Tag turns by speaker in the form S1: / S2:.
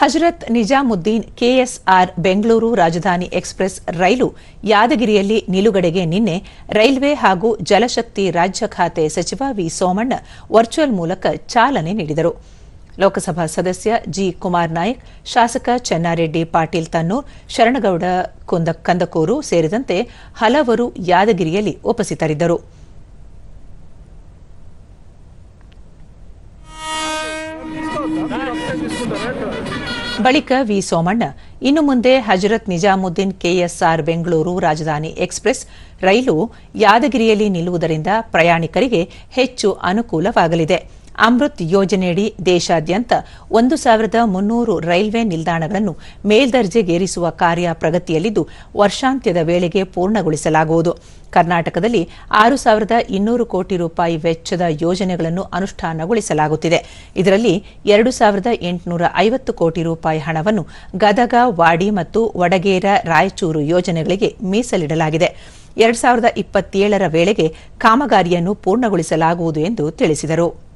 S1: Hazrat Nizamuddin KSR Bengaluru ರಾಜಧಾನಿ express ರೈಲು ಯಾದಗಿರಿಯಲ್ಲಿ ನಿಲುಗಡೆಗೆ ನಿನ್ನೆ ರೈಲ್ವೆ ಹಾಗೂ ಜಲಶಕ್ತಿ ರಾಜ್ಯ ಖಾತೆ ಸಚಿವ ವಿ ಸೋಮಣ್ಣ ವರ್ಚುವಲ್ ಮೂಲಕ ಚಾಲನೆ ನೀಡಿದರು ಲೋಕಸಭಾ ಸದಸ್ಯ ಜಿ ಕುಮಾರ್ ನಾಯಕ್ ಶಾಸಕ ಚೆನ್ನಾರೆಡ್ಡಿ ಪಾಟೀಲ್ ತನ್ನೂರ್ ಶರಣಗೌಡ ಕುಂದ ಕಂದಕೂರು ಸೇರಿದಂತೆ ಹಲವರು ಯಾದಗಿರಿಯಲ್ಲಿ ಉಪಸ್ಥಿತರಿದ್ದರು ಬಳಿಕ ವಿ ಸೋಮಣ್ಣ. ಇನ್ನು ಮುಂದೆ ಹಜರತ್ ನಿಜಾಮುದ್ದೀನ್ ಕೆಎಸ್ಆರ್ ಬೆಂಗಳೂರು ರಾಜಧಾನಿ ಎಕ್ಸ್ಪ್ರೆಸ್ ರೈಲು ಯಾದಗಿರಿಯಲ್ಲಿ ನಿಲ್ಲುವುದರಿಂದ ಪ್ರಯಾಣಿಕರಿಗೆ ಹೆಚ್ಚು ಅನುಕೂಲವಾಗಲಿದೆ. ಅಮೃತ್ ಯೋಜನೆಯಡಿ ದೇಶಾದ್ಯಂತ ಒಂದು ಸಾವಿರದ ಮುನ್ನೂರು ರೈಲ್ವೆ ನಿಲ್ದಾಣಗಳನ್ನು ಮೇಲ್ದರ್ಜೆಗೇರಿಸುವ ಕಾರ್ಯ ಪ್ರಗತಿಯಲ್ಲಿದ್ದು, ವರ್ಷಾಂತ್ಯದ ವೇಳೆಗೆ ಪೂರ್ಣಗೊಳಿಸಲಾಗುವುದು. ಕರ್ನಾಟಕದಲ್ಲಿ ಆರು ಸಾವಿರದ ಇನ್ನೂರು ಕೋಟಿ ರೂಪಾಯಿ ವೆಚ್ಚದ ಯೋಜನೆಗಳನ್ನು ಅನುಷ್ಠಾನಗೊಳಿಸಲಾಗುತ್ತಿದೆ. ಇದರಲ್ಲಿ ಎರಡು ಸಾವಿರದ ಎಂಟುನೂರ ಐವತ್ತು ಕೋಟಿ ರೂಪಾಯಿ ಹಣವನ್ನು ಗದಗ, ವಾಡಿ ಮತ್ತು ವಡಗೇರ, ರಾಯಚೂರು ಯೋಜನೆಗಳಿಗೆ ಮೀಸಲಿಡಲಾಗಿದೆ. ಎರಡು ಸಾವಿರದ ಇಪ್ಪತ್ತೇಳರ ವೇಳೆಗೆ ಕಾಮಗಾರಿಯನ್ನು ಪೂರ್ಣಗೊಳಿಸಲಾಗುವುದು ಎಂದು ತಿಳಿಸಿದರು.